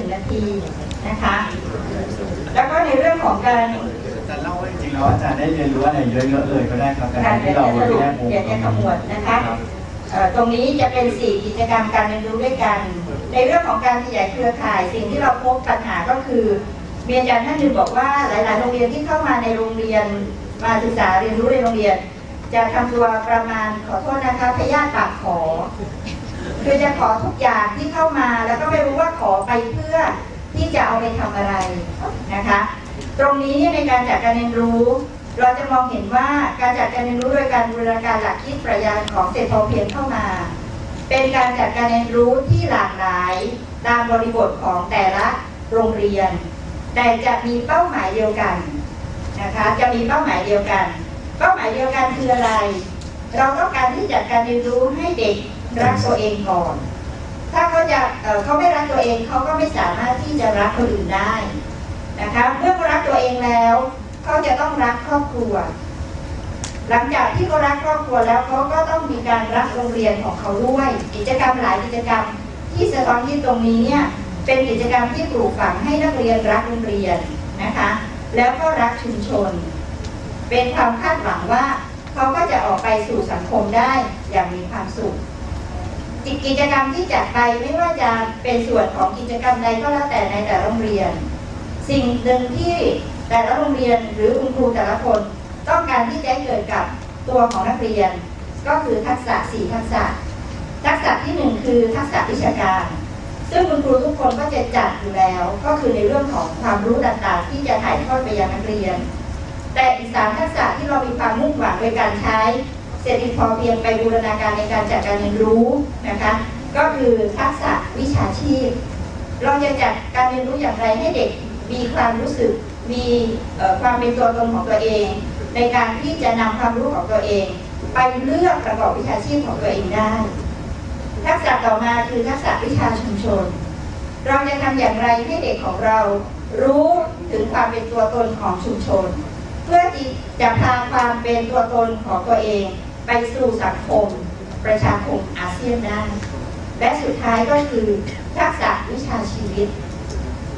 นึ่งนาทีนะคะ แล้วก็ในเรื่องของการอาจารย์เล่าว่าจริงๆแล้วอาจารย์ได้เรียนรู้อะไรเยอะๆเลยก็ได้ครับแต่การเรีที่ยนเราจะสรุปแยกวงเดี๋ยวจะขมวดนะคะรับเอ่อตรงนี้จะเป็น 4 กิจกรรมการเรียนรู้ด้วยกัน ในเรื่องของการขยายเครือข่าย สิ่งที่เราพบปัญหาก็คือมีอาจารย์ท่านหนึ่งบอกว่าหลาย ๆ โรงเรียนที่เข้ามาในโรงเรียนมาศึกษาเรียนรู้ในโรงเรียน จะทำตัวประมาณขอโทษนะคะพยาธิปากขอ คือจะขอทุกอย่างที่เข้ามาแล้วก็ไม่รู้ว่าขอไปเพื่อที่จะเอาไปทำอะไรนะคะ ตรงนี้ในการจัดการเรียนรู้ เราจะมองเห็นว่าการจัดการเรียนรู้โดยการบูรณาการหลักคิดปรัชญาของเศรษฐพอเพียงเข้ามา เป็นการจัดการเรียนรู้ที่หลากหลายตามบริบทของแต่ละโรงเรียน แต่จะมีเป้าหมายเดียวกันนะคะจะมีเป้าหมายเดียวกัน เป้าหมายเดียวกันคืออะไร เราต้องการที่จัดการเรียนรู้ให้เด็ก รักตัวเองก่อน ถ้าเขาจะเเขาไม่รักตัวเองเขาก็ไม่สามารถที่จะรักคนอื่นได้นะคะเมื่อเขารักตัวเองแล้วเขาจะต้องรักครอบครัว หลังจากที่เขารักครอบครัวแล้วเขาก็ต้องมีการรักโรงเรียนของเขาด้วย กิจกรรมหลายกิจกรรมที่สะท้อนที่ตรงนี้เนี่ยเป็นกิจกรรมที่ปลูกฝังให้นักเรียนรักโรงเรียนนะคะ แล้วก็รักชุมชน เป็นความคาดหวังว่าเขาก็จะออกไปสู่สังคมได้อย่างมีความสุข กิจกรรมที่จัดไปไม่ว่าจะเป็นส่วนของกิจกรรมใดก็แล้วแต่ในแต่ละโรงเรียน สิ่งหนึ่งที่แต่ละโรงเรียนหรือคุณครูแต่ละคน ต้องการที่จะเกิดกับตัวของนักเรียน ก็คือทักษะสี่ทักษะ ทักษะที่หนึ่งคือทักษะวิชาการ ซึ่งคุณครูทุกคนก็จะจัดอยู่แล้ว ก็คือในเรื่องของความรู้ต่างๆ ที่จะถ่ายทอดไปยังนักเรียน แต่อีกสามทักษะที่เรามีความมุ่งหวังโดยการใช้ เศรษฐกิจพอเพียงไปบูรณาการในการจัดการเรียนรู้นะคะ ก็คือทักษะวิชาชีพ เราจะจัดการเรียนรู้อย่างไรให้เด็กมีความรู้สึกมีความเป็นตัวตนของตัวเอง ในการที่จะนำความรู้ของตัวเอง ไปเลือกประกอบวิชาชีพของตัวเองได้ ทักษะต่อมาคือทักษะวิชาชุมชน เราจะทำอย่างไรให้เด็กของเรารู้ถึงความเป็นตัวตนของชุมชน เพื่อที่จะพาความเป็นตัวตนของตัวเอง ไปสู่สังคมประชาคมอาเซียนได้ และสุดท้ายก็คือทักษะวิชาชีวิต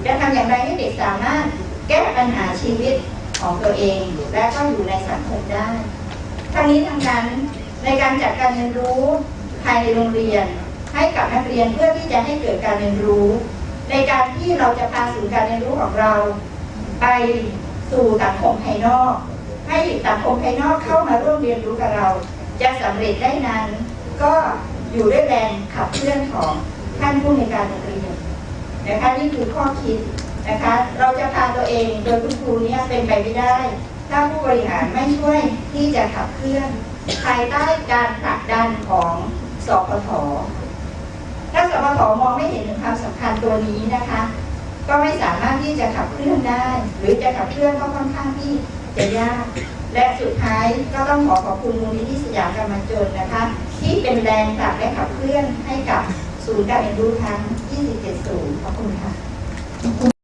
จะทำอย่างไรให้เด็กสามารถแก้ปัญหาชีวิตของตัวเอง และก็อยู่ในสังคมได้ ทั้งนี้ทั้งนั้นในการจัดการเรียนรู้ภายในโรงเรียน ให้กับนักเรียนเพื่อที่จะให้เกิดการเรียนรู้ ในการที่เราจะพาสู่การเรียนรู้ของเรา ไปสู่สังคมภายนอก ให้สังคมภายนอกเข้ามาร่วมเรียนรู้กับเรา จะสำเร็จได้นั้น ก็อยู่ด้วยแรงขับเคลื่อนของท่านผู้ในการโรงเรียนนะคะนี่คือข้อคิดนะคะเราจะพาตัวเองโดยคุณครูเนี่ยเป็นไปไม่ได้ ถ้าผู้บริหารไม่ช่วยที่จะขับเคลื่อน ภายใต้การผลักดันของสพทถ้าสพทมองไม่เห็นถึงความสำคัญตัวนี้นะคะ ก็ไม่สามารถที่จะขับเคลื่อนได้ หรือจะขับเคลื่อนก็ค่อนข้างที่ จะยาก และสุดท้ายก็ต้องขอขอบคุณมูลนิธิสยามกำมันจนนะคะ ที่เป็นแรงกลับและขับเคลื่อนให้กับศูนย์การเรียนรู้ทั้ง 27 ศูนย์ขอบคุณค่ะ